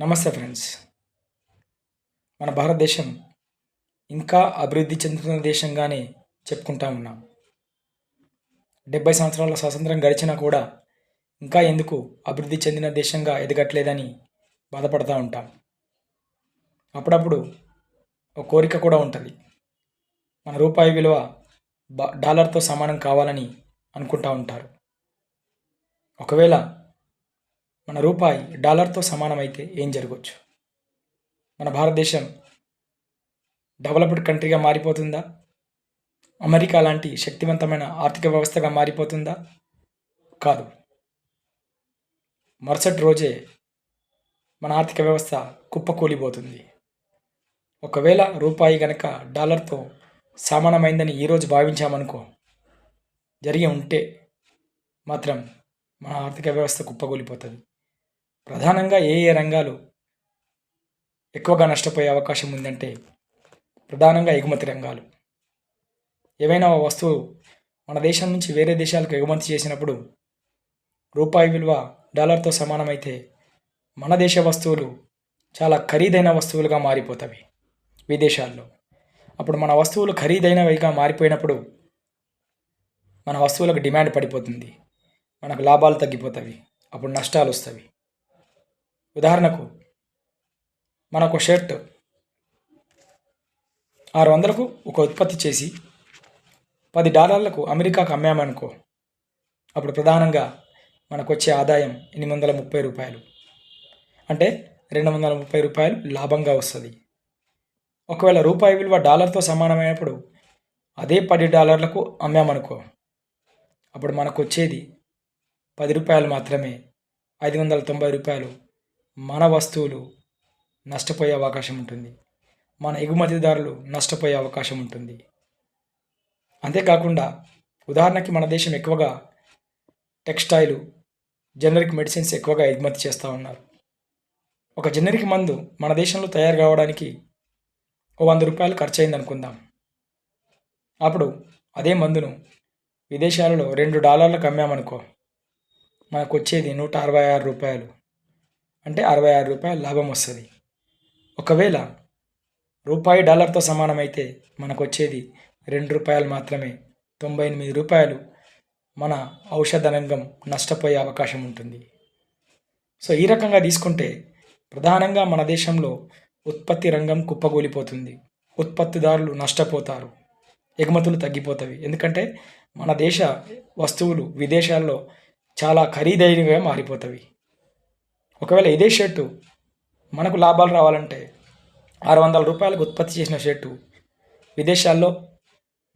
నమస్తే ఫ్రెండ్స్. మన భారతదేశం ఇంకా అభివృద్ధి చెందుతున్న దేశంగానే చెప్పుకుంటా ఉన్నాం. డెబ్బై సంవత్సరాల స్వాతంత్రం గడిచినా కూడా ఇంకా ఎందుకు అభివృద్ధి చెందిన దేశంగా ఎదగట్లేదని బాధపడుతూ ఉంటాం. అప్పుడప్పుడు ఒక కోరిక కూడా ఉంటుంది. మన రూపాయి విలువ డాలర్తో సమానం కావాలని అనుకుంటా ఉంటారు. ఒకవేళ మన రూపాయి డాలర్తో సమానమైతే ఏం జరగవచ్చు మన భారతదేశం డెవలప్డ్ కంట్రీగా మారిపోతుందా? అమెరికా లాంటి శక్తివంతమైన ఆర్థిక వ్యవస్థగా మారిపోతుందా? కాదు. మరుసటి రోజే మన ఆర్థిక వ్యవస్థ కుప్పకూలిపోతుంది. ఒకవేళ రూపాయి గనక డాలర్తో సమానమైందని ఈరోజు భావించామనుకో జరిగి ఉంటే మాత్రం మన ఆర్థిక వ్యవస్థ కుప్పకూలిపోతుంది. ప్రధానంగా ఏ ఏ రంగాలు ఎక్కువగా నష్టపోయే అవకాశం ఉందంటే ప్రధానంగా ఎగుమతి రంగాలు. ఏవైనా ఓ వస్తువు మన దేశం నుంచి వేరే దేశాలకు ఎగుమతి చేసినప్పుడు రూపాయి విలువ డాలర్తో సమానమైతే మన దేశ వస్తువులు చాలా ఖరీదైన వస్తువులుగా మారిపోతాయి విదేశాల్లో. అప్పుడు మన వస్తువులు ఖరీదైనవిగా మారిపోయినప్పుడు మన వస్తువులకు డిమాండ్ పడిపోతుంది. మనకు లాభాలు తగ్గిపోతాయి. అప్పుడు నష్టాలు వస్తాయి. ఉదాహరణకు మనకు షర్ట్ ఆరు వందలకు ఒక ఉత్పత్తి చేసి పది డాలర్లకు అమెరికాకు అమ్మామనుకో. అప్పుడు ప్రధానంగా మనకు వచ్చే ఆదాయం ఎనిమిది వందల ముప్పై రూపాయలు. అంటే రెండు వందల ముప్పై రూపాయలు లాభంగా వస్తుంది. ఒకవేళ రూపాయి విలువ డాలర్తో సమానమైనప్పుడు అదే పది డాలర్లకు అమ్మామనుకో. అప్పుడు మనకు వచ్చేది పది రూపాయలు మాత్రమే. ఐదు వందల తొంభై రూపాయలు మన వస్తువులు నష్టపోయే అవకాశం ఉంటుంది. మన ఎగుమతిదారులు నష్టపోయే అవకాశం ఉంటుంది. అంతేకాకుండా ఉదాహరణకి మన దేశం ఎక్కువగా టెక్స్టైలు జనరిక్ మెడిసిన్స్ ఎక్కువగా ఎగుమతి చేస్తూ ఉన్నారు. ఒక జనరిక్ మందు మన దేశంలో తయారు కావడానికి ఓ వంద రూపాయలు ఖర్చు అయింది అనుకుందాం. అప్పుడు అదే మందును విదేశాలలో రెండు డాలర్లకు అమ్మామనుకో మనకు వచ్చేది నూట అరవై ఆరు రూపాయలు. అంటే అరవై ఆరు రూపాయలు లాభం వస్తుంది. ఒకవేళ రూపాయి డాలర్తో సమానమైతే మనకు వచ్చేది రెండు రూపాయలు మాత్రమే. తొంభై ఎనిమిది రూపాయలు మన ఔషధ రంగం నష్టపోయే అవకాశం ఉంటుంది. సో ఈ రకంగా తీసుకుంటే ప్రధానంగా మన దేశంలో ఉత్పత్తి రంగం కుప్పకూలిపోతుంది. ఉత్పత్తిదారులు నష్టపోతారు. ఎగుమతులు తగ్గిపోతాయి ఎందుకంటే మన దేశ వస్తువులు విదేశాల్లో చాలా ఖరీదైనవిగా మారిపోతాయి ఒకవేళ ఇదే షర్టు మనకు లాభాలు రావాలంటే ఆరు వందల రూపాయలకు ఉత్పత్తి చేసిన షర్టు విదేశాల్లో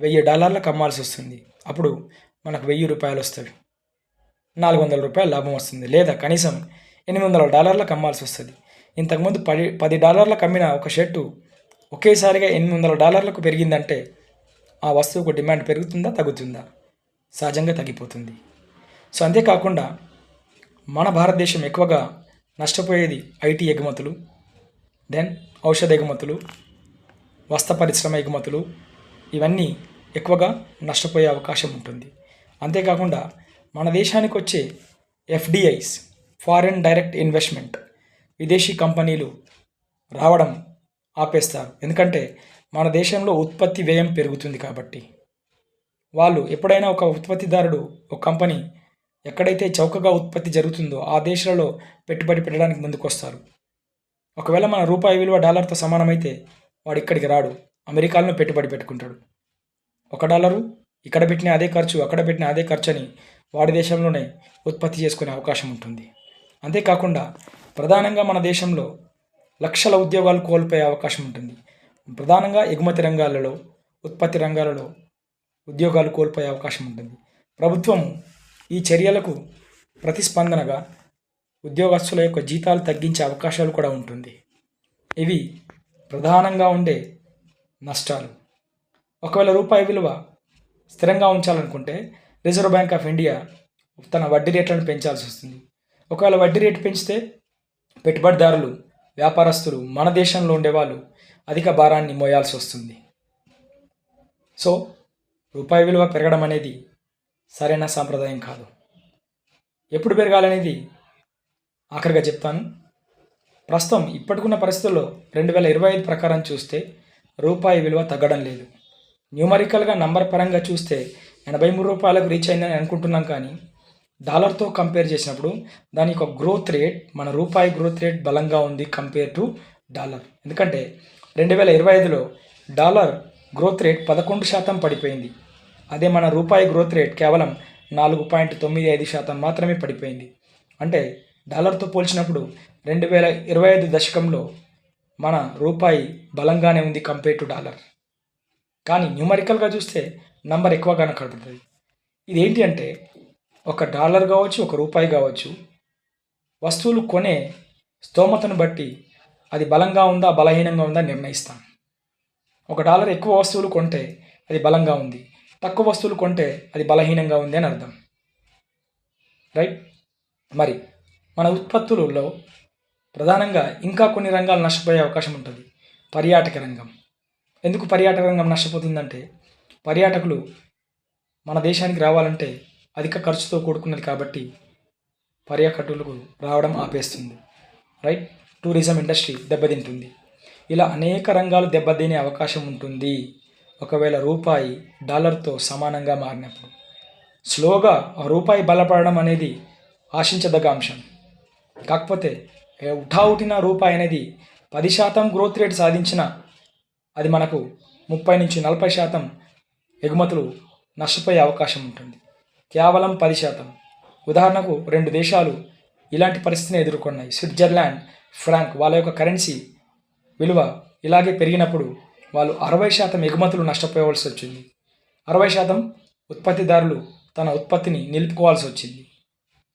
వెయ్యి డాలర్లకు అమ్మాల్సి వస్తుంది. అప్పుడు మనకు వెయ్యి రూపాయలు వస్తుంది నాలుగు వందల రూపాయలు లాభం వస్తుంది. లేదా కనీసం ఎనిమిది వందల డాలర్లకు అమ్మాల్సి వస్తుంది. ఇంతకుముందు పది పది డాలర్లకు అమ్మిన ఒక షర్టు ఒకేసారిగా ఎనిమిది వందల డాలర్లకు పెరిగిందంటే ఆ వస్తువుకు డిమాండ్ పెరుగుతుందా తగ్గుతుందా? సహజంగా తగ్గిపోతుంది. సో అంతేకాకుండా మన భారతదేశం ఎక్కువగా నష్టపోయేది ఐటీ ఎగుమతులు దెన్ ఔషధ ఎగుమతులు వస్త్ర పరిశ్రమ ఎగుమతులు ఇవన్నీ ఎక్కువగా నష్టపోయే అవకాశం ఉంటుంది. అంతేకాకుండా మన దేశానికి వచ్చే ఎఫ్డిఐస్ ఫారిన్ డైరెక్ట్ ఇన్వెస్ట్మెంట్ విదేశీ కంపెనీలు రావడం ఆపేస్తారు. ఎందుకంటే మన దేశంలో ఉత్పత్తి వ్యయం పెరుగుతుంది కాబట్టి. వాళ్ళు ఎప్పుడైనా ఒక ఉత్పత్తిదారుడు ఒక కంపెనీ ఎక్కడైతే చౌకగా ఉత్పత్తి జరుగుతుందో ఆ దేశాలలో పెట్టుబడి పెట్టడానికి ముందుకొస్తారు. ఒకవేళ మన రూపాయి విలువ డాలర్తో సమానమైతే వాడు ఇక్కడికి రాడు. అమెరికాలో పెట్టుబడి పెట్టుకుంటాడు. ఒక డాలరు ఇక్కడ పెట్టిన అదే ఖర్చు అక్కడ పెట్టిన అదే ఖర్చు అని వాడి దేశంలోనే ఉత్పత్తి చేసుకునే అవకాశం ఉంటుంది. అంతేకాకుండా ప్రధానంగా మన దేశంలో లక్షల ఉద్యోగాలు కోల్పోయే అవకాశం ఉంటుంది. ప్రధానంగా ఎగుమతి రంగాలలో ఉత్పత్తి రంగాలలో ఉద్యోగాలు కోల్పోయే అవకాశం ఉంటుంది. ప్రభుత్వం ఈ చర్యలకు ప్రతిస్పందనగా ఉద్యోగస్తుల యొక్క జీతాలు తగ్గించే అవకాశాలు కూడా ఉంటుంది. ఇవి ప్రధానంగా ఉండే నష్టాలు. ఒకవేళ రూపాయి విలువ స్థిరంగా ఉంచాలనుకుంటే రిజర్వ్ బ్యాంక్ ఆఫ్ ఇండియా తన వడ్డీ రేట్లను పెంచాల్సి వస్తుంది. ఒకవేళ వడ్డీ రేటు పెంచితే పెట్టుబడిదారులు వ్యాపారస్తులు మన దేశంలో ఉండేవాళ్ళు అధిక భారాన్ని మోయాల్సి వస్తుంది. సో రూపాయి విలువ పెరగడం అనేది సరైన సాంప్రదాయం కాదు. ఎప్పుడు పెరగాలనేది ఆఖరిగా చెప్తాను. ప్రస్తుతం ఇప్పటికున్న పరిస్థితుల్లో రెండు వేల ఇరవై ఐదు ప్రకారం చూస్తే రూపాయి విలువ తగ్గడం లేదు. న్యూమరికల్గా నంబర్ పరంగా చూస్తే ఎనభై మూడు రూపాయలకు రీచ్ అయిందని అనుకుంటున్నాం కానీ డాలర్తో కంపేర్ చేసినప్పుడు దాని యొక్క గ్రోత్ రేట్ మన రూపాయి గ్రోత్ రేట్ బలంగా ఉంది కంపేర్ టు డాలర్. ఎందుకంటే రెండు వేల ఇరవై ఐదులో డాలర్ గ్రోత్ రేట్ పదకొండు శాతం పడిపోయింది. అదే మన రూపాయి గ్రోత్ రేట్ కేవలం నాలుగు పాయింట్ తొమ్మిది ఐదు శాతం మాత్రమే పడిపోయింది. అంటే డాలర్తో పోల్చినప్పుడు రెండు వేల ఇరవై ఐదు దశకంలో మన రూపాయి బలంగానే ఉంది కంపేర్ టు డాలర్ కానీ న్యూమరికల్గా చూస్తే నంబర్ ఎక్కువగానే కనపడుతుంది ఇదేంటి అంటే ఒక డాలర్ కావచ్చు ఒక రూపాయి కావచ్చు వస్తువులు కొనే స్తోమతను బట్టి అది బలంగా ఉందా బలహీనంగా ఉందా నిర్ణయిస్తాం. ఒక డాలర్ ఎక్కువ వస్తువులు కొంటే అది బలంగా ఉంది. తక్కువ వస్తువులు కొంటే అది బలహీనంగా ఉంది అని అర్థం. రైట్? మరి మన ఉత్పత్తులలో ప్రధానంగా ఇంకా కొన్ని రంగాలు నష్టపోయే అవకాశం ఉంటుంది. పర్యాటక రంగం. ఎందుకు పర్యాటక రంగం నష్టపోతుందంటే పర్యాటకులు మన దేశానికి రావాలంటే అధిక ఖర్చుతో కూడుకున్నది కాబట్టి పర్యాటకులకు రావడం ఆపేస్తుంది. రైట్? టూరిజం ఇండస్ట్రీ దెబ్బతింటుంది. ఇలా అనేక రంగాలు దెబ్బతినే అవకాశం ఉంటుంది. ఒకవేళ రూపాయి డాలర్తో సమానంగా మారినప్పుడు. స్లోగా రూపాయి బలపడడం అనేది ఆశించదగ్గ అంశం. కాకపోతే ఏ ఉఠావుటిన రూపాయి అనేది పది శాతం గ్రోత్ రేట్ సాధించిన అది మనకు ముప్పై నుంచి నలభై శాతం ఎగుమతులు నష్టపోయే అవకాశం ఉంటుంది. కేవలం పది శాతం. ఉదాహరణకు రెండు దేశాలు ఇలాంటి పరిస్థితిని ఎదుర్కొన్నాయి. స్విట్జర్లాండ్ ఫ్రాంక్ వాళ్ళ యొక్క కరెన్సీ విలువ ఇలాగే పెరిగినప్పుడు వాళ్ళు అరవై శాతం ఎగుమతులు నష్టపోవాల్సి వచ్చింది. అరవై శాతం ఉత్పత్తిదారులు తన ఉత్పత్తిని నిలుపుకోవాల్సి వచ్చింది.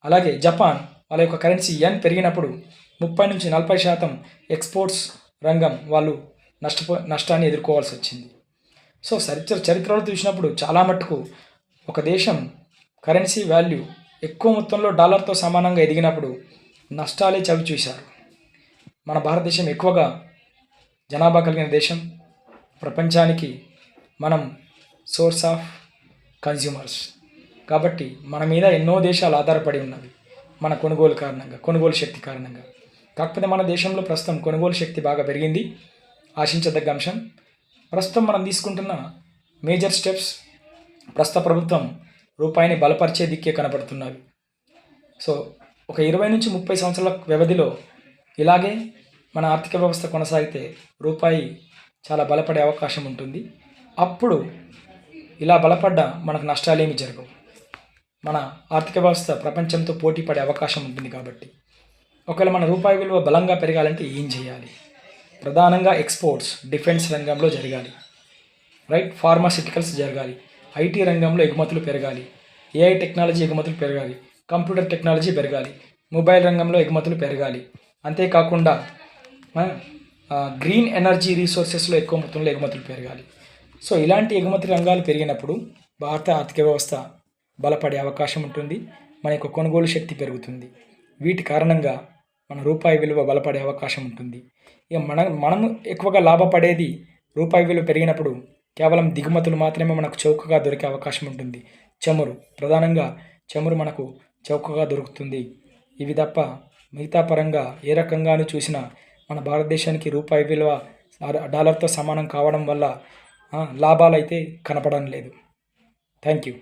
అలాగే జపాన్ వాళ్ళ యొక్క కరెన్సీ ఎన్ పెరిగినప్పుడు ముప్పై నుంచి నలభై శాతం ఎక్స్పోర్ట్స్ రంగం వాళ్ళు నష్టపో నష్టాన్ని ఎదుర్కోవాల్సి వచ్చింది. సో చరిత్ర చరిత్రలో చూసినప్పుడు చాలా మట్టుకు ఒక దేశం కరెన్సీ వాల్యూ ఎక్కువ మొత్తంలో డాలర్తో సమానంగా ఎదిగినప్పుడు నష్టాలే చవి చూశారు మన భారతదేశం ఎక్కువగా జనాభా కలిగిన దేశం ప్రపంచానికి మనం సోర్స్ ఆఫ్ కన్జ్యూమర్స్ కాబట్టి మన మీద ఎన్నో దేశాలు ఆధారపడి ఉన్నవి. మన కొనుగోలు కారణంగా కొనుగోలు శక్తి కారణంగా. కాకపోతే మన దేశంలో ప్రస్తుతం కొనుగోలు శక్తి బాగా పెరిగింది. ఆశించదగ్గ అంశం ప్రస్తుతం మనం తీసుకుంటున్న మేజర్ స్టెప్స్ ప్రస్తుత ప్రభుత్వం రూపాయిని బలపరిచే దిక్కే కనపడుతున్నవి సో ఒక ఇరవై నుంచి ముప్పై సంవత్సరాల వ్యవధిలో ఇలాగే మన ఆర్థిక వ్యవస్థ కొనసాగితే రూపాయి చాలా బలపడే అవకాశం ఉంటుంది. అప్పుడు ఇలా బలపడ్డ మనకు నష్టాలేమి జరగవు. మన ఆర్థిక వ్యవస్థ ప్రపంచంతో పోటీ పడే అవకాశం ఉంటుంది కాబట్టి. ఒకవేళ మన రూపాయి విలువ బలంగా పెరగాలంటే ఏం చేయాలి? ప్రధానంగా ఎక్స్పోర్ట్స్ డిఫెన్స్ రంగంలో జరగాలి. రైట్? ఫార్మాసిటికల్స్ జరగాలి. ఐటీ రంగంలో ఎగుమతులు పెరగాలి. ఏఐ టెక్నాలజీ ఎగుమతులు పెరగాలి. కంప్యూటర్ టెక్నాలజీ పెరగాలి. మొబైల్ రంగంలో ఎగుమతులు పెరగాలి. అంతేకాకుండా గ్రీన్ ఎనర్జీ రీసోర్సెస్లో ఎక్కువ మొత్తంలో ఎగుమతులు పెరగాలి. సో ఇలాంటి ఎగుమతి రంగాలు పెరిగినప్పుడు భారత ఆర్థిక వ్యవస్థ బలపడే అవకాశం ఉంటుంది. మన యొక్క కొనుగోలు శక్తి పెరుగుతుంది. వీటి కారణంగా మన రూపాయి విలువ బలపడే అవకాశం ఉంటుంది. ఇక మన మనము ఎక్కువగా లాభపడేది రూపాయి విలువ పెరిగినప్పుడు కేవలం దిగుమతులు మాత్రమే మనకు చౌకగా దొరికే అవకాశం ఉంటుంది. చమురు ప్రధానంగా చమురు మనకు చౌకగా దొరుకుతుంది. ఇవి తప్ప మిగతా పరంగా ఏ రకంగానూ చూసినా మన భారతదేశానికి రూపాయి విలువ డాలర్తో సమానం కావడం వల్ల లాభాలు అయితే కనపడడం లేదు. Thank you.